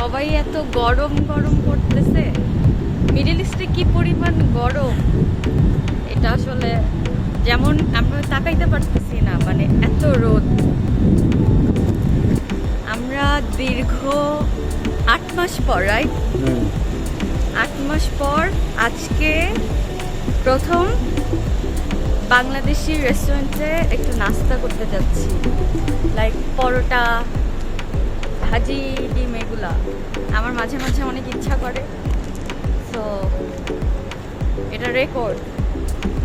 সবাই এত গরম গরম করতেছে। মিডিল ইস্টে কি পরিমাণ গরম? এটা আসলে যেমন আমরা তাকাইতে পারতেছি না মানে এত রোদ। আমরা দীর্ঘ আট মাস পর রাইট আট মাস পর আজকে প্রথম বাংলাদেশি রেস্টুরেন্টে একটু নাস্তা করতে যাচ্ছি। লাইক পরোটা ভাজি ডিম এগুলা আমার মাঝে মাঝে অনেক ইচ্ছা করে। তো এটা রেকর্ড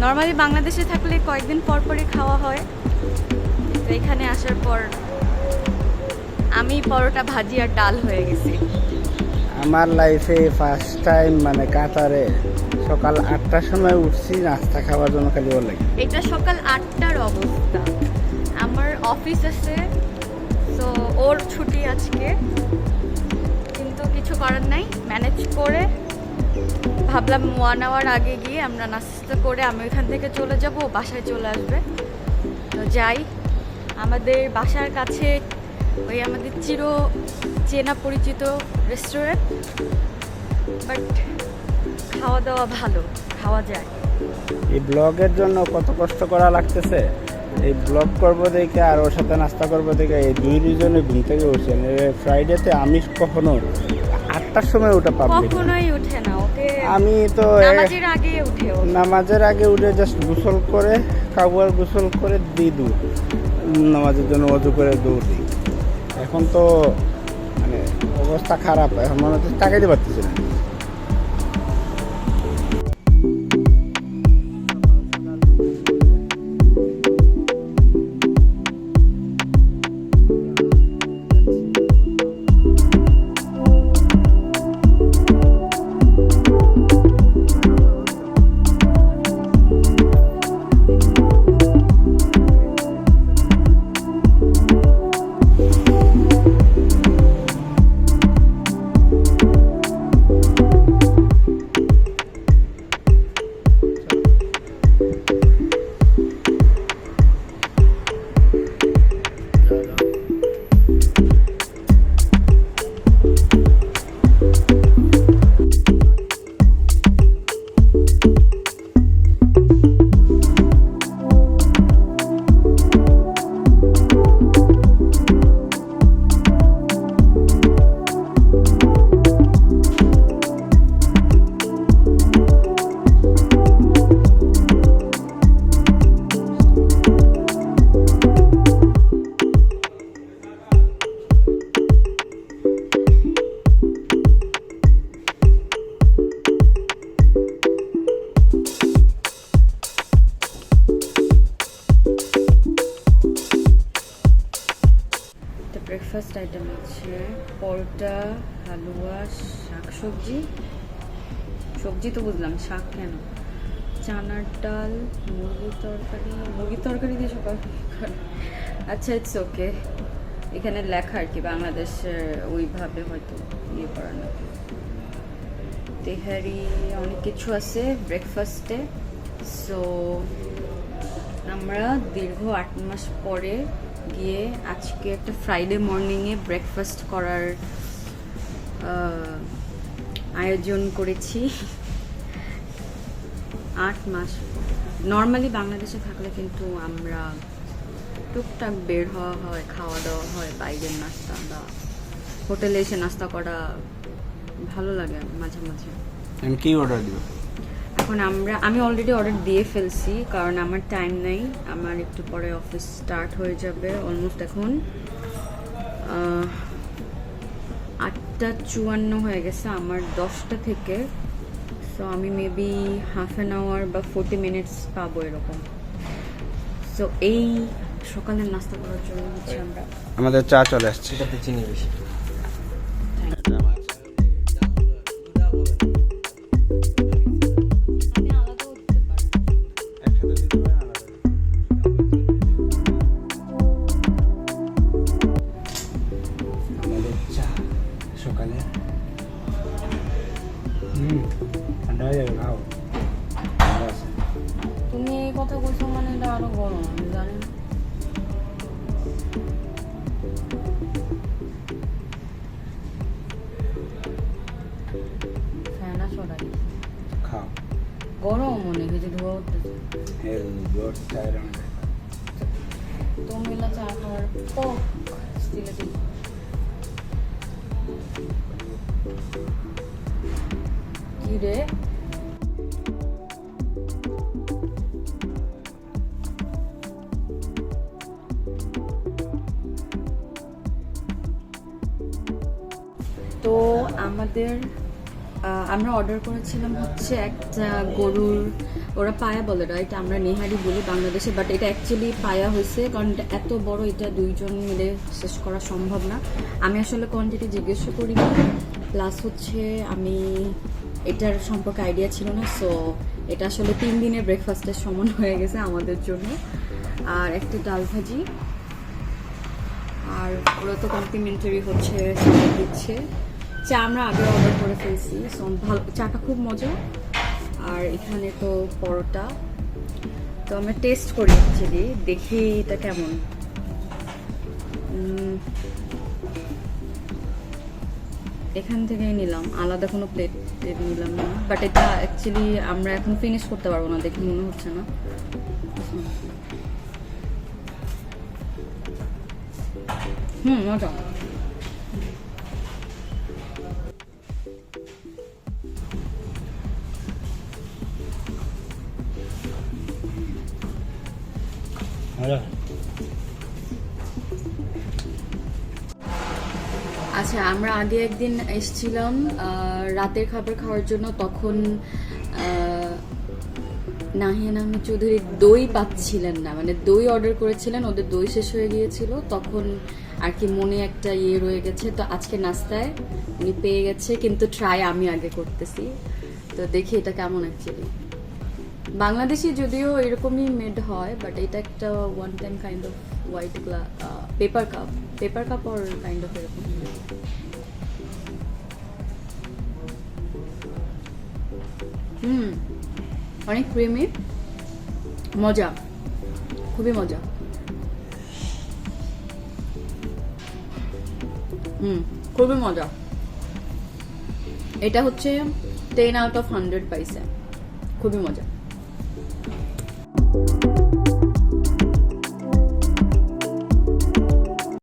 নর্মালি বাংলাদেশে থাকলে কয়েকদিন পর পরই খাওয়া হয়। তো এখানে আসার পর আমি পরোটা ভাজি আর ডাল হয়ে গেছি। আমার লাইফে ফার্স্ট টাইম মানে কাতারে সকাল আটটার সময় উঠছি নাস্তা খাওয়ার জন্য খালি লাগে এটা সকাল আটটার অবস্থা। আমার অফিস আছে তো ওর ছুটি আজকে। কিন্তু কিছু করার নাই। ম্যানেজ করে ভাবলাম ওয়ান আওয়ার আগে গিয়ে আমরা নাস্তা করে আমি ওইখান থেকে চলে যাব বাসায় চলে আসবে। তো যাই। আমাদের বাসার কাছে ওই আমাদের চির চেনা পরিচিত রেস্টুরেন্ট বাট খাওয়া দাওয়া ভালো, খাওয়া যায়। এই ব্লগের জন্য কত কষ্ট করা লাগতেছে? এই ব্লগ করব দেখে আর ওর সাথে নাস্তা করব দেখে এই দুই দুজনে ঘুম থেকে উঠছে। ফ্রাইডেতে আমি কখনো আটটার সময় ওটা পাবলিক কখনোই উঠে না ওকে? আমি তো নামাজের আগে উঠে নামাজের আগে উঠে জাস্ট গোসল করে কাবুয়ার গোসল করে দিই দু। নামাজের জন্য অজু করে দৌড়। দিই এখন তো মানে অবস্থা খারাপ এখন মনে হচ্ছে তাকাইতে পারতেছি না। ব্রেকফাস্ট আইটেম আছে। পরোটা, হালুয়া শাক সবজি সবজি তো বুঝলাম, শাক কেন? চানার ডাল, মুরগির তরকারি মুরগির তরকারি দিয়ে সকাল আচ্ছা ইটস ওকে এখানে লেখা আর কি, বাংলাদেশের ওইভাবে হয়তো ইয়ে করা না। তেহারি অনেক কিছু আছে ব্রেকফাস্টে সো আমরা দীর্ঘ আট মাস পরে গিয়ে আজকে একটা ফ্রাইডে মর্নিংয়ে ব্রেকফাস্ট করার আয়োজন করেছি। আট মাস। নর্মালি বাংলাদেশে থাকলে কিন্তু আমরা টুকটাক বের হওয়া হয়, খাওয়া দাওয়া হয়, বাইরের নাস্তা বা হোটেলে এসে নাস্তা করা ভালো লাগে মাঝে মাঝে। কি অর্ডার এখন আমরা আমি অলরেডি অর্ডার দিয়ে ফেলছি কারণ আমার টাইম নেই। আমার একটু পরে অফিস স্টার্ট হয়ে যাবে অলমোস্ট এখন আটটা চুয়ান্ন হয়ে গেছে আমার দশটা থেকে। সো আমি মেবি হাফ অ্যান আওয়ার বা ফোর্টি মিনিটস পাবো এরকম। সো এই সকালের নাস্তা করার জন্য হচ্ছে আমরা আমাদের চা চলে আসছে। চিনি বেশি। আরও গরম আমি জানি না খাও গরম অনেক কিছু ধোয়া উঠতেছে তোমিলা চা খাওয়ার পর স্টিলে কি রে আমাদের আমরা অর্ডার করেছিলাম হচ্ছে একটা গরুর, ওরা পায়া বলে রাইট আমরা নেহারি বলি বাংলাদেশে বাট এটা অ্যাকচুয়ালি পায়া হয়েছে, কারণ এত বড়, এটা দুইজন মিলে শেষ করা সম্ভব না। আমি আসলে কোয়ান্টিটি জিজ্ঞেস করি প্লাস হচ্ছে আমি এটার সম্পর্কে আইডিয়া ছিল না সো এটা আসলে তিন দিনের ব্রেকফাস্টের সমান হয়ে গেছে আমাদের জন্য। আর একটা ডাল ভাজি, আর ওরা তো কমপ্লিমেন্টারি হচ্ছে দিচ্ছে। চা আমরা আগে অর্ডার করে ফেলছি ভালো, চাটা খুব মজা আর এখানে তো পরোটা। তো আমরা টেস্ট করি অ্যাকচুয়ালি দেখি এটা কেমন। এখান থেকেই নিলাম। আলাদা কোনো প্লেট নিলাম না। বাট এটা অ্যাকচুয়ালি আমরা এখন ফিনিশ করতে পারব না, দেখে মনে হচ্ছে না। হুম, মজা। আচ্ছা আমরা আগে একদিন এসেছিলাম রাতের খাবার খাওয়ার জন্য, তখন নাহিয়ান আহমেদ চৌধুরী দই পাচ্ছিলেন না। মানে দই অর্ডার করেছিলেন, ওদের দই শেষ হয়ে গিয়েছিল, তখন আর কি মনে একটা ইয়ে রয়ে গেছে। তো আজকে নাস্তায় উনি পেয়ে গেছে, কিন্তু ট্রাই আমি আগে করতেছি। তো দেখি এটা কেমন অ্যাকচুয়ালি বাংলাদেশি যদিও এরকমই মেড হয় বাট এটা একটা one time kind of white paper cup paper cup or kind of এরকম। হুম, অনেক ক্রিমি মজা, খুবই মজা। হুম, খুবই মজা। এটা হচ্ছে টেন আউট অফ হান্ড্রেড পাইছে খুবই মজা।